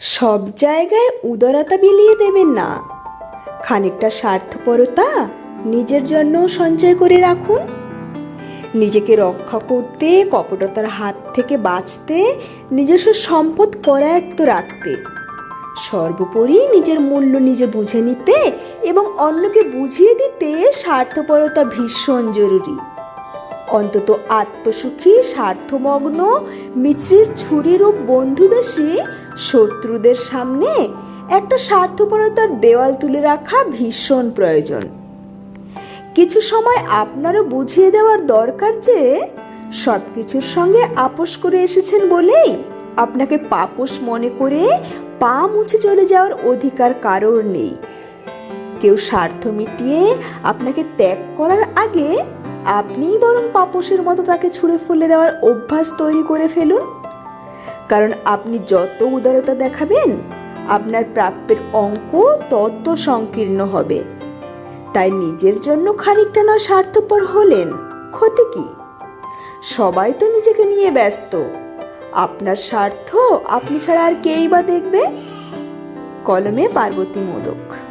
সব জায়গায় উদারতা বিলিয়ে দেবেন না। খানিকটা স্বার্থপরতা নিজের জন্য সঞ্চয় করে রাখুন। নিজেকে রক্ষা করতে, কপটতার হাত থেকে বাঁচতে, নিজস্ব সম্পদ করায়ত্ত রাখতে। সর্বোপরি নিজের মূল্য নিজে বুঝে নিতে এবং অন্যকে বুঝিয়ে দিতে স্বার্থপরতা ভীষণ জরুরি। অন্তত আত্মসুখী, স্বার্থমগ্ন, মিছরির ছুরিরূপ বন্ধু বেশি শত্রুদের সামনে একটা স্বার্থপরতার দেওয়াল তুলে রাখা ভীষণ প্রয়োজন। কিছু সময় আপনারও বুঝিয়ে দেওয়ার দরকার যে সব কিছুর সঙ্গে আপোষ করে এসেছেন বলেই আপনাকে পাপোশ মনে করে পা মুছে চলে যাওয়ার অধিকার কারোর নেই। কেউ স্বার্থ মিটিয়ে আপনাকে ত্যাগ করার আগে আপনিই বরং পাপোশের মতো তাকে ছুঁড়ে ফেলে দেওয়ার অভ্যাস তৈরি করে ফেলুন। কারণ আপনি যত উদারতা দেখাবেন, আপনার প্রাপ্যের অঙ্ক তত সংকীর্ণ হবে। তাই নিজের জন্য খানিকটা না স্বার্থপর হলেন ক্ষতি কি? সবাই তো নিজেকে নিয়ে ব্যস্ত। আপনার স্বার্থ আপনি ছাড়া আর কেই বা দেখবে? কলমে পার্বতী মোদক।